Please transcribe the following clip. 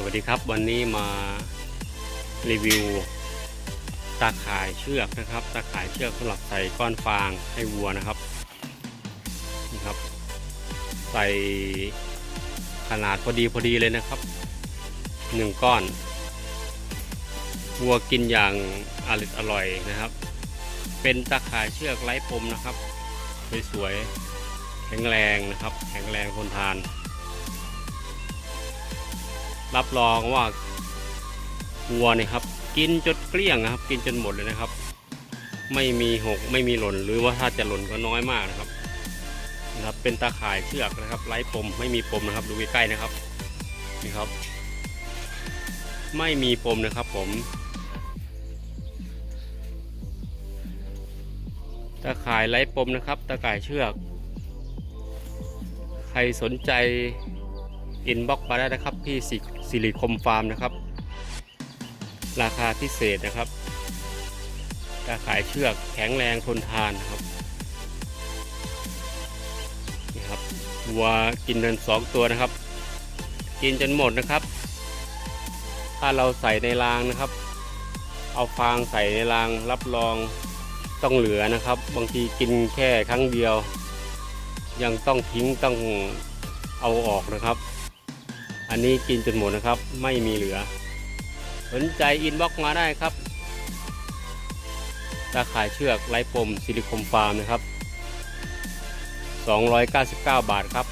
สวัสดีครับวันนี้มารีวิวตาข่ายเชือกนะครับ ตาข่ายเชือกสำหรับใส่ก้อนฟางให้วัวนะครับนี่ครับ ใส่ขนาดพอดีพอดีเลยนะครับหนึ่งก้อน วัวกินอย่างอร่อยอร่อยนะครับ เป็นตาข่ายเชือกไร้ปมนะครับสวยๆแข็งแรงนะครับ แข็งแรงทนทาน รับรองว่าวัวเนี่ยครับ กินจนเกลี้ยงนะครับ กินจนหมดเลยนะครับ ไม่มีหกไม่มีหล่น หรือว่าถ้าจะหล่นก็น้อยมากนะครับนะครับ เป็นตาข่ายเชือกนะครับ ไร้ปมไม่มีปมนะครับ ดูใกล้ๆนะครับนี่ครับ ไม่มีปมนะครับ ผมตาข่ายไร้ปมนะครับตาข่ายเชือก ใครสนใจ อินบ็อกมาได้นะครับที่สิริคมฟาร์มนะครับ ราคาพิเศษนะครับตาขายเชือกแข็งแรงทนทานนะครับนี่ครับวัวกินเดินสองตัวนะครับ กินจนหมดนะครับ ถ้าเราใส่ในรางนะครับ เอาฟางใส่ในรางรับรองต้องเหลือนะครับ บางทีกินแค่ครั้งเดียว ยังต้องทิ้งต้องเอาออกนะครับ อันนี้กินจนหมดนะครับ ไม่มีเหลือ สนใจอินบ็อกมาได้ครับตาขายเชือกไร้ปมซิลิคมฟาร์มนะครับ 299 บาทครับ